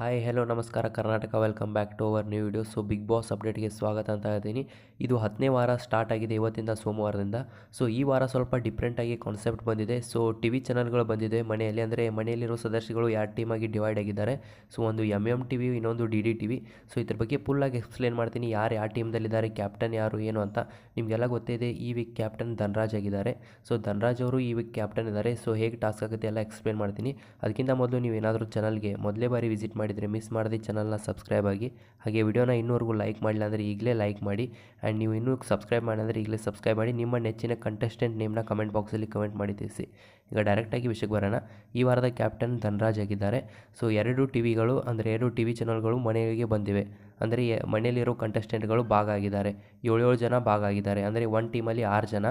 Hi hello ನಮಸ್ಕಾರ, Karnataka. Welcome back to our new video so Bigg Boss ಅಪ್ಡೇಟ್ಗೆ ಸ್ವಾಗತ ಅಂತ ಹೇಳ್ತೀನಿ. ಇದು ಹತ್ತನೇ ವಾರ ಸ್ಟಾರ್ಟ್ ಆಗಿದೆ ಇವತ್ತಿಂದ ಸೋಮವಾರದಿಂದ. ಸೊ ಈ ವಾರ ಸ್ವಲ್ಪ ಡಿಫ್ರೆಂಟಾಗಿ ಕಾನ್ಸೆಪ್ಟ್ ಬಂದಿದೆ. ಸೊ ಟಿ ವಿ ಚಾನಲ್ಗಳು ಬಂದಿದೆ. ಮನೆಯಲ್ಲಿ ಅಂದರೆ ಮನೆಯಲ್ಲಿರೋ ಸದಸ್ಯಗಳು ಎರಡು ಟೀಮಾಗಿ ಡಿವೈಡ್ ಆಗಿದ್ದಾರೆ. ಸೊ ಒಂದು ಎಂ ಎಂ ಟಿ ವಿ ಇನ್ನೊಂದು D D T V so ಇದ್ರ ಬಗ್ಗೆ ಫುಲ್ಲಾಗಿ ಎಕ್ಸ್ಪ್ಲೇನ್ ಮಾಡ್ತೀನಿ. ಯಾರು ಯಾವ ಟೀಮ್ದಲ್ಲಿದ್ದಾರೆ ಕ್ಯಾಪ್ಟನ್ ಯಾರು, ಏನು ಅಂತ. ನಿಮಗೆಲ್ಲ ಗೊತ್ತಿದೆ ಈ ವೀಕ್ ಕ್ಯಾಪ್ಟನ್ ಧನ್ರಾಜ್ ಆಗಿದ್ದಾರೆ. ಸೊ ಧನ್ರಾಜ್ ಅವರು ಈ ವೀಕ್ ಕ್ಯಾಪ್ಟನ್ ಇದ್ದಾರೆ. ಸೊ ಹೇಗೆ ಟಾಸ್ಕ್ ಆಗುತ್ತೆ ಎಲ್ಲ ಎಕ್ಸ್ಪ್ಲೇನ್ ಮಾಡ್ತೀನಿ. ಅದಕ್ಕಿಂತ ಮೊದಲು ನೀವು ಏನಾದರೂ ಚಾನಲ್ಗೆ ಮೊದಲೇ ಬಾರಿ ವಿಸಿಟ್ ಮಾಡಿದರೆ ಮಿಸ್ ಮಾಡದೆ ಚಾನಲ್ನ ಸಬ್ಸ್ಕ್ರೈಬ್ ಆಗಿ. ಹಾಗೆ ವಿಡಿಯೋನ ಇನ್ನೂವರೆಗೂ ಲೈಕ್ ಮಾಡಿಲ್ಲ ಅಂದರೆ ಈಗಲೇ ಲೈಕ್ ಮಾಡಿ. ಆ್ಯಂಡ್ ನೀವು ಇನ್ನೂ ಸಬ್ಸ್ಕ್ರೈಬ್ ಮಾಡಿದ್ರೆ ಈಗಲೇ ಸಬ್ಸ್ಕ್ರೈಬ್ ಮಾಡಿ. ನಿಮ್ಮ ನೆಚ್ಚಿನ ಕಂಟೆಸ್ಟೆಂಟ್ ನೇಮ್ನ ಕಮೆಂಟ್ ಬಾಕ್ಸಲ್ಲಿ ಕಮೆಂಟ್ ಮಾಡಿ ತಿಳಿಸಿ. ಈಗ ಡೈರೆಕ್ಟಾಗಿ ವಿಷಯಕ್ಕೆ ಬರೋಣ. ಈ ವಾರದ ಕ್ಯಾಪ್ಟನ್ ಧನರಾಜ್ ಆಗಿದ್ದಾರೆ. ಸೊ ಎರಡು ಟಿ ವಿಗಳು ಅಂದರೆ ಎರಡು ಟಿ ವಿ ಚಾನಲ್ಗಳು ಮನೆಗೆ ಬಂದಿವೆ. ಅಂದರೆ ಮನೆಯಲ್ಲಿರೋ ಕಂಟೆಸ್ಟೆಂಟ್ಗಳು ಭಾಗ ಆಗಿದ್ದಾರೆ. ಏಳೇಳು ಜನ ಭಾಗ ಆಗಿದ್ದಾರೆ. ಅಂದರೆ ಒನ್ ಟೀಮಲ್ಲಿ ಆರು ಜನ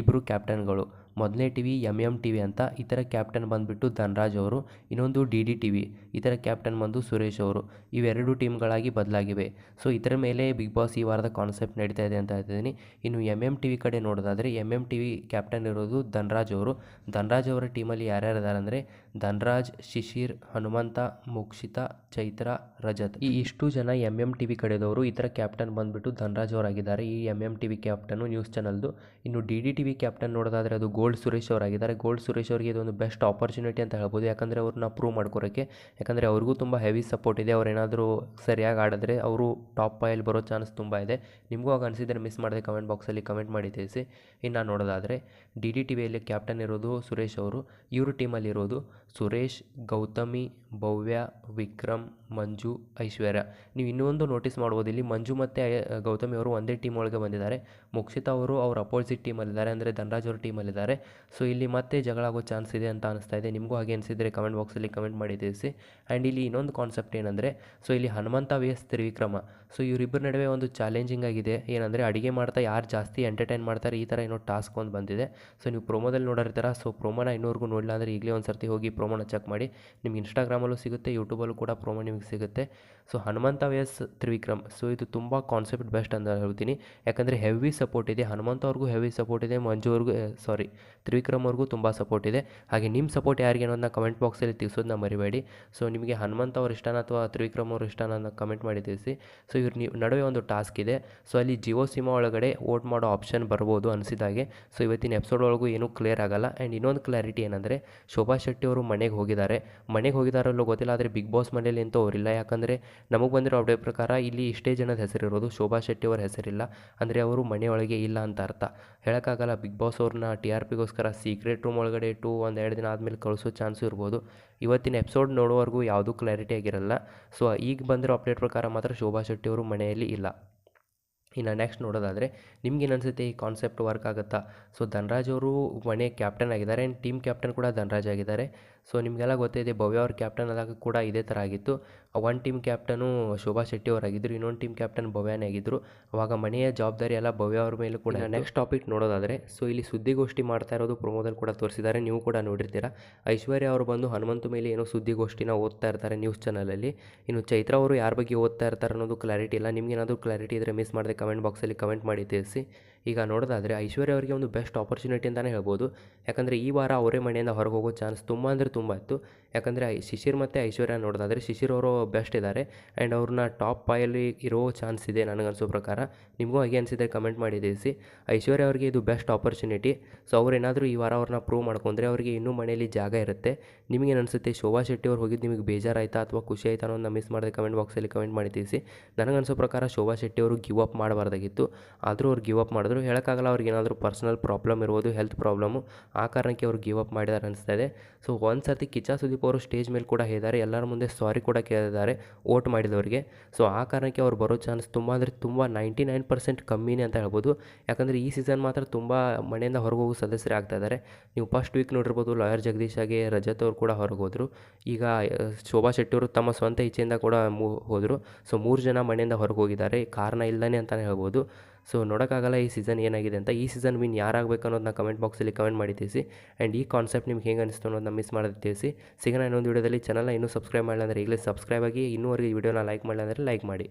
ಇಬ್ಬರು ಕ್ಯಾಪ್ಟನ್ಗಳು ಮೊದಲನೇ T V M M T V ಅಂತ ಥರ ಕ್ಯಾಪ್ಟನ್ ಬಂದುಬಿಟ್ಟು ಧನ್ರಾಜ್ ಅವರು, ಇನ್ನೊಂದು ಡಿ ಡಿ ಟಿ ವಿ ಥರ ಕ್ಯಾಪ್ಟನ್ ಬಂದು ಸುರೇಶ್ ಅವರು, ಇವೆರಡು ಟೀಮ್ಗಳಾಗಿ ಬದಲಾಗಿವೆ. ಸೊ, ಇದರ ಮೇಲೆ ಬಿಗ್ ಬಾಸ್ ಈ ವಾರದ ಕಾನ್ಸೆಪ್ಟ್ ನಡೀತಾ ಇದೆ ಅಂತ ಹೇಳ್ತಿದ್ದೀನಿ. ಇನ್ನು ಎಂ ಎಂ ಟಿ ವಿ ಕಡೆ ನೋಡೋದಾದರೆ M M T V captain ಇರೋದು ಧನ್ರಾಜ್ ಅವರು. ಧನ್ರಾಜ್ ಅವರ ಟೀಮಲ್ಲಿ ಯಾರ್ಯಾರು ಇದ್ದಾರೆ ಅಂದರೆ, ಧನ್ರಾಜ್, ಶಿಶಿರ್, ಹನುಮಂತ, ಮುಕ್ಷಿತಾ, ಚೈತ್ರ, ರಜತ್. ಈ ಇಷ್ಟು ಜನ ಎಂ ಎಂ ಟಿ ವಿ ಕಡೆದವರು ಥರ ಕ್ಯಾಪ್ಟನ್ ಬಂದುಬಿಟ್ಟು ಧನ್ರಾಜ್ ಅವರಾಗಿದ್ದಾರೆ. ಈ ಎಂ ಎಂ ಟಿ ವಿ ಕ್ಯಾಪ್ಟನ್ನು ನ್ಯೂಸ್ ಚಾನಲ್ದು, ಇನ್ನು D D T V captain ನೋಡೋದಾದರೆ ಅದು ಗೋಲ್ಡ್ ಸುರೇಶ್ ಅವರಾಗಿದ್ದಾರೆ. ಗೋಲ್ಡ್ ಸುರೇಶ್ ಅವರಿಗೆ ಇದೊಂದು ಬೆಸ್ಟ್ ಆಪರ್ಚುನಿಟಿ ಅಂತ ಹೇಳ್ಬೋದು. ಯಾಕಂದರೆ ಅವ್ರನ್ನ ಪ್ರೂವ್ ಮಾಡ್ಕೊರೋಕ್ಕೆ ಯಾಕಂದರೆ ಅವ್ರಿಗೂ ತುಂಬ ಹೆವಿ ಸಪೋರ್ಟ್ ಇದೆ. ಅವರೇನಾದರೂ ಸರಿಯಾಗಿ ಆಡಿದ್ರೆ ಅವರು ಟಾಪ್ ಫೈಲ್ ಬರೋ ಚಾನ್ಸ್ ತುಂಬ ಇದೆ. ನಿಮಗೂ ಆಗ ಅನಿಸಿದರೆ ಮಿಸ್ ಮಾಡದೆ ಕಮೆಂಟ್ ಬಾಕ್ಸಲ್ಲಿ ಕಮೆಂಟ್ ಮಾಡಿ ತಿಳಿಸಿ. ಇನ್ನು ನೋಡೋದಾದರೆ ಡಿ ಡಿ ಟಿ ವಿಯಲ್ಲಿ ಕ್ಯಾಪ್ಟನ್ ಇರೋದು ಸುರೇಶ್ ಅವರು. ಇವರು ಟೀಮಲ್ಲಿರೋದು ಸುರೇಶ್, ಗೌತಮಿ ಭವ್ಯ, ವಿಕ್ರಮ್, ಮಂಜು, ಐಶ್ವರ್ಯ. ನೀವು ಇನ್ನೊಂದು ನೋಟಿಸ್ ಮಾಡ್ಬೋದು. ಇಲ್ಲಿ ಮಂಜು ಮತ್ತು ಗೌತಮಿ ಅವರು ಒಂದೇ ಟೀಮ್ ಒಳಗೆ ಬಂದಿದ್ದಾರೆ. ಮುಕ್ಷಿತಾ ಅವರು ಅವ್ರ ಅಪೋಸಿಟ್ ಟೀಮಲ್ಲಿದ್ದಾರೆ ಅಂದರೆ ಧನರಾಜ್ ಅವ್ರ ಟೀಮಲ್ಲಿದ್ದಾರೆ ಸೊ ಇಲ್ಲಿ ಮತ್ತೆ ಜಗಳ ಆಗೋ ಚಾನ್ಸ್ ಇದೆ ಅಂತ ಅನಿಸ್ತಾ ಇದೆ. ನಿಮಗೂ ಹಾಗೆ ಅನಿಸಿದರೆ ಕಮೆಂಟ್ ಬಾಕ್ಸಲ್ಲಿ ಕಮೆಂಟ್ ಮಾಡಿ ತಿಳಿಸಿ. ಆ್ಯಂಡ್ ಇಲ್ಲಿ ಇನ್ನೊಂದು ಕಾನ್ಸೆಪ್ಟ್ ಏನಂದರೆ ಸೊ ಇಲ್ಲಿ Hanumantha V S Trivikrama. So ಇವರಿಬ್ಬರ ನಡುವೆ ಒಂದು ಚಾಲೆಂಜಿಂಗ್ ಆಗಿದೆ. ಏನಂದರೆ, ಅಡುಗೆ ಮಾಡ್ತಾ ಯಾರು ಜಾಸ್ತಿ ಎಂಟರ್ಟೈನ್ ಮಾಡ್ತಾರೆ, ಈ ಥರ ಏನೋ ಟಾಸ್ಕ್ ಒಂದು ಬಂದಿದೆ. ಸೊ ನೀವು ಪ್ರೋಮೋದಲ್ಲಿ ನೋಡಿರ್ತೀರ? ಸೊ ಪ್ರೊಮೋನ ಇನ್ನೂವರೆಗೂ ನೋಡಿಲ್ಲ ಅಂದರೆ ಈಗಲೇ ಒಂದು ಸರ್ತಿ ಹೋಗಿ ಪ್ರೋಮೋನ ಚೆಕ್ ಮಾಡಿ. ನಿಮ್ಗೆ ಇನ್ಸ್ಟಾಗ್ರಾಮಲ್ಲೂ ಸಿಗುತ್ತೆ ಯೂಟ್ಯೂಬಲ್ಲೂ ಕೂಡ ಪ್ರೋಮೋ ನಿಮಗೆ ಸಿಗುತ್ತೆ. So Hanumantha S Trivikram so ಇದು ತುಂಬ ಕಾನ್ಸೆಪ್ಟ್ ಬೆಸ್ಟ್ ಅಂತ ಹೇಳ್ತೀನಿ. ಯಾಕಂದರೆ ಹೆವಿ ಸಪೋರ್ಟ್ ಇದೆ. ಹನುಮಂತ ಅವ್ರಿಗೂ ಹೆವಿ ಸಪೋರ್ಟ್ ಇದೆ. ಮಂಜು ಅವ್ರಿಗೂ ಸಾರಿ ತ್ರಿವಿಕ್ರಮ್ ಅವ್ರಿಗೂ ತುಂಬ ಸಪೋರ್ಟ್ ಇದೆ. ಹಾಗೆ ನಿಮ್ಮ ಸಪೋರ್ಟ್ ಯಾರಿಗೆ ಅನ್ನೋದನ್ನ ಕಮೆಂಟ್ ಬಾಕ್ಸಲ್ಲಿ ತಿಳಿಸೋದನ್ನ ಮರಿಬೇಡಿ. ಸೊ ನಿಮಗೆ ಹನುಮಂತ ಅವ್ರ ಇಷ್ಟನ ಅಥವಾ ತ್ರಿವಿಕ್ರಮ್ ಅವ್ರ ಇಷ್ಟನ ಕಮೆಂಟ್ ಮಾಡಿ ತಿಳಿಸಿ. ಸೊ ಇವ್ರ ನಡುವೆ ಒಂದು ಟಾಸ್ಕ್ ಇದೆ. ಸೊ ಅಲ್ಲಿ ಜಿಯೋ ಸಿಮಾ ಒಳಗಡೆ ವೋಟ್ ಮಾಡೋ ಆಪ್ಷನ್ ಬರ್ಬೋದು ಅನಿಸಿದಾಗೆ. ಸೊ ಇವತ್ತಿನ ಎಪಿಸೋಡ್ ಒಳಗೂ ಏನೂ ಕ್ಲಿಯರ್ ಆಗಲ್ಲ. ಆ್ಯಂಡ್ ಇನ್ನೊಂದು ಕ್ಲಾರಿಟಿ ಏನಂದರೆ, ಶೋಭಾ ಶೆಟ್ಟಿ ಅವರು ಮನೆಗೆ ಹೋಗಿದ್ದಾರೆ. ಮನೆಗೆ ಹೋಗಿದಾರಲ್ಲೋ ಗೊತ್ತಿಲ್ಲ, ಆದರೆ ಬಿಗ್ ಬಾಸ್ ಮನೇಲಿ ಅಂತ ಅವರಿಲ್ಲ ಯಾಕಂದರೆ ನಮಗೆ ಬಂದಿರೋ ಅಪ್ಡೇಟ್ ಪ್ರಕಾರ ಇಲ್ಲಿ ಇಷ್ಟೇ ಜನದ ಹೆಸರಿರೋದು ಶೋಭಾ ಶೆಟ್ಟಿ ಅವರ ಹೆಸರಿಲ್ಲ. ಅಂದರೆ ಅವರು ಮನೆಯೊಳಗೆ ಇಲ್ಲ ಅಂತ ಅರ್ಥ. ಹೇಳೋಕ್ಕಾಗಲ್ಲ ಬಿಗ್ ಬಾಸ್ ಅವ್ರನ್ನ ಟಿ ಆರ್ ಪಿಗೋಸ್ಕರ ಸೀಕ್ರೆಟ್ ರೂಮ್ ಒಳಗಡೆ ಇಟ್ಟು ಒಂದು ಎರಡು ದಿನ ಆದಮೇಲೆ ಕಳಿಸೋ ಚಾನ್ಸು ಇರ್ಬೋದು. ಇವತ್ತಿನ ಎಪಿಸೋಡ್ ನೋಡೋವರೆಗೂ ಯಾವುದೂ ಕ್ಲಾರಿಟಿ ಆಗಿರಲ್ಲ. ಸೊ ಈಗ ಬಂದಿರೋ ಅಪ್ಡೇಟ್ ಪ್ರಕಾರ ಮಾತ್ರ ಶೋಭಾ ಶೆಟ್ಟಿ ಅವರು ಮನೆಯಲ್ಲಿ ಇಲ್ಲ. ಇನ್ನು ನೆಕ್ಸ್ಟ್ ನೋಡೋದಾದರೆ ನಿಮ್ಗೇನು ಅನಿಸುತ್ತೆ ಈ ಕಾನ್ಸೆಪ್ಟ್ ವರ್ಕ್ ಆಗುತ್ತಾ? ಸೊ ಧನರಾಜ್ ಅವರು ಮನೆ ಕ್ಯಾಪ್ಟನ್ ಆಗಿದ್ದಾರೆ. ಆ್ಯಂಡ್ ಟೀಮ್ ಕ್ಯಾಪ್ಟನ್ ಕೂಡ ಧನರಾಜ್ ಆಗಿದ್ದಾರೆ. ಸೊ ನಿಮಗೆಲ್ಲ ಗೊತ್ತಿದೆ ಭವ್ಯ ಅವ್ರ ಕ್ಯಾಪ್ಟನ್ ಆದಾಗ ಕೂಡ ಇದೇ ಥರ ಆಗಿತ್ತು. One team captain Shobha Shetty ಅವರಾಗಿದ್ದರು ಇನ್ನೊಂದು ಟೀಮ್ ಕ್ಯಾಪ್ಟನ್ ಭವ್ಯನೇ ಆಗಿದ್ದರು ಅವಾಗ ಮನೆಯ ಜವಾಬ್ದಾರಿ ಎಲ್ಲ ಭವ್ಯ ಅವ್ರ ಮೇಲೂ ಕೂಡ ನೆಕ್ಸ್ಟ್ ಟಾಪಿಕ್ ನೋಡೋದಾದರೆ ಸೊ ಇಲ್ಲಿ ಸುದ್ದಿಗೋಷ್ಠಿ ಮಾಡ್ತಾ ಇರೋದು ಪ್ರೊಮೋದಲ್ಲಿ ಕೂಡ ತೋರಿಸಿದ್ದಾರೆ ನೀವು ಕೂಡ ನೋಡಿರ್ತೀರ. ಐಶ್ವರ್ಯ ಅವರು ಬಂದು ಹನುಮಂತ ಮೇಲೆ ಏನೋ ಸುದ್ದಿಗೋಷ್ಠಿನ ಓದ್ತಾ ಇರ್ತಾರೆ ನ್ಯೂಸ್ ಚಾನಲಲ್ಲಿ ಇನ್ನು ಚೈತ್ರ ಅವರು ಯಾರ ಬಗ್ಗೆ ಓದ್ತಾ ಇರ್ತಾರೆ ಅನ್ನೋದು ಕ್ಲಾರಿಟಿ ಇಲ್ಲ. ನಿಮ್ಗೇನಾದರೂ ಕ್ಲಾರಿಟಿ ಇದ್ದರೆ ಮಿಸ್ ಮಾಡಿದೆ ಕಮೆಂಟ್ ಬಾಕ್ಸಲ್ಲಿ ಕಮೆಂಟ್ ಮಾಡಿ ತಿಳಿಸಿ. ಈಗ ನೋಡೋದಾದರೆ ಐಶ್ವರ್ಯ ಅವರಿಗೆ ಒಂದು ಬೆಸ್ಟ್ ಆಪರ್ಚುನಿಟಿ ಅಂತಲೇ ಹೇಳ್ಬೋದು. ಯಾಕಂದರೆ ಈ ವಾರ ಅವರೇ ಮನೆಯಿಂದ ಹೊರಗೆ ಹೋಗೋ ಚಾನ್ಸ್ ತುಂಬ ಅಂದರೆ ತುಂಬ ಇತ್ತು. ಯಾಕಂದರೆ ಶಿಶಿರ್ ಮತ್ತು ಐಶ್ವರ್ಯ ನೋಡೋದಾದರೆ ಶಿಶಿರ್ ಅವರು ಬೆಸ್ಟ್ ಇದ್ದಾರೆ ಆ್ಯಂಡ್ ಅವ್ರನ್ನ ಟಾಪ್ ಫೈಯಲ್ಲಿ ಇರೋ ಚಾನ್ಸ್ ಇದೆ ನನಗನ್ಸೋ ಪ್ರಕಾರ. ನಿಮಗೂ ಹಾಗೆ ಅನಿಸಿದ್ರೆ ಕಮೆಂಟ್ ಮಾಡಿ ತಿಳಿಸಿ. ಐಶ್ವರ್ಯ ಅವರಿಗೆ ಇದು ಬೆಸ್ಟ್ ಆಪರ್ಚುನಿಟಿ ಸೊ ಅವ್ರೇನಾದರೂ ಈ ವಾರ ಅವ್ರನ್ನ ಪ್ರೂವ್ ಮಾಡ್ಕೊಂಡ್ರೆ ಅವರಿಗೆ ಇನ್ನೂ ಮನೆಯಲ್ಲಿ ಜಾಗ ಇರುತ್ತೆ. ನಿಮಗೇನು ಅನಿಸುತ್ತೆ? ಶೋಭಾ ಶೆಟ್ಟಿ ಅವ್ರು ಹೋಗಿದ್ದು ನಿಮಗೆ ಬೇಜಾರಾಯ್ತಾ ಅಥವಾ ಖುಷಿ ಆಯ್ತಾ ಅನ್ನೋದನ್ನ ಮಿಸ್ ಮಾಡದೆ ಕಮೆಂಟ್ ಬಾಕ್ಸಲ್ಲಿ ಕಮೆಂಟ್ ಮಾಡಿ ತಿಳಿಸಿ. ನನಗನ್ಸೋ ಪ್ರಕಾರ ಶೋಭಾ ಶೆಟ್ಟಿ ಅವರು ಗಿವ್ ಅಪ್ ಮಾಡಬಾರ್ದಾಗಿತ್ತು. ಆದರೂ ಅವ್ರು ಗಿವ್ ಅಪ್ ಮಾಡಿದ್ರು. ಹೇಳೋಕ್ಕಾಗಲ್ಲ, ಅವ್ರಿಗೆ ಏನಾದರೂ ಪರ್ಸನಲ್ ಪ್ರಾಬ್ಲಮ್ ಇರ್ಬೋದು ಹೆಲ್ತ್ ಪ್ರಾಬ್ಲಮ್ಮು ಆ ಕಾರಣಕ್ಕೆ ಅವ್ರು ಗಿವ್ ಅಪ್ ಮಾಡಿದ್ದಾರೆ ಅನಿಸ್ತಾ ಇದೆ. ಸೊ ಒಂದು ಸರ್ತಿ ಕಿಚ್ಚ ಸುದೀಪ್ ಅವರು ಸ್ಟೇಜ್ ಮೇಲೆ ಕೂಡ ಹೇಳಿದ್ದಾರೆ, ಎಲ್ಲರ ಮುಂದೆ ಸಾರಿ ಕೂಡ ಕೇಳಿದ್ದಾರೆ ಓಟ್ ಮಾಡಿದವರಿಗೆ. ಸೊ ಆ ಕಾರಣಕ್ಕೆ ಅವ್ರು ಬರೋ ಚಾನ್ಸ್ ತುಂಬ ಅಂದರೆ ತುಂಬ ನೈಂಟಿ ನೈನ್ ಪರ್ಸೆಂಟ್ ಕಮ್ಮಿನೇ ಅಂತ ಹೇಳ್ಬೋದು. ಯಾಕಂದರೆ ಈ ಸೀಸನ್ ಮಾತ್ರ ತುಂಬ ಮನೆಯಿಂದ ಹೊರಗೆ ಹೋಗೋ ಸದಸ್ಯರೇ ಆಗ್ತಾ ಇದ್ದಾರೆ. ನೀವು ಫಸ್ಟ್ ವೀಕ್ ನೋಡಿರ್ಬೋದು ಲಾಯರ್ ಜಗದೀಶ್ ಆಗಿ ರಜತ್ ಅವರು ಕೂಡ ಹೊರಗೆ ಹೋದರು. ಈಗ ಶೋಭಾ ಶೆಟ್ಟಿ ಅವರು ತಮ್ಮ ಸ್ವಂತ ಇಚ್ಛೆಯಿಂದ ಕೂಡ ಮೂ, ಹೋದರು. ಸೊ ಮೂರು ಜನ ಮನೆಯಿಂದ ಹೊರಗೆ ಹೋಗಿದ್ದಾರೆ, ಕಾರಣ ಇಲ್ಲದೇ ಅಂತಲೇ ಹೇಳ್ಬೋದು. ಸೊ ನೋಡೋಕ್ಕಾಗಲ್ಲ ಈ ಸೀಸನ್ ಏನಾಗಿದೆ ಅಂತ. ಈ ಸೀಸನ್ ವಿನ್ ಯಾರಾಗಬೇಕು ಅನ್ನೋದನ್ನ ಕಮೆಂಟ್ ಬಾಕ್ಸಲ್ಲಿ ಕಮೆಂಟ್ ಮಾಡಿ ತಿಳಿಸಿ. ಆ್ಯಂಡ್ ಈ ಕಾನ್ಸೆಪ್ಟ್ ನಿಮ್ಗೆ ಹೇಗೆ ಅನಿಸ್ತು ಅನ್ನೋದನ್ನ ಮಿಸ್ ಮಾಡೋದು ತಿಳಿಸಿ. ಸಿಗೋಣ ಇನ್ನೊಂದು ವೀಡಿಯೋದಲ್ಲಿ ಚಾನಲ್ನ ಇನ್ನೂ ಸಬ್ಸ್ಕ್ರೈಬ್ ಮಾಡಿಲ್ಲ ಅಂದರೆ ಈಗಲೇ ಸಬ್ಸ್ಕ್ರೈಬ್ ಆಗಿ ಇನ್ನೂವರೆಗೆ ಈ ವಿಡಿಯೋನ ಲೈಕ್ ಮಾಡಿಲ್ಲ ಅಂದರೆ ಲೈಕ್ ಮಾಡಿ.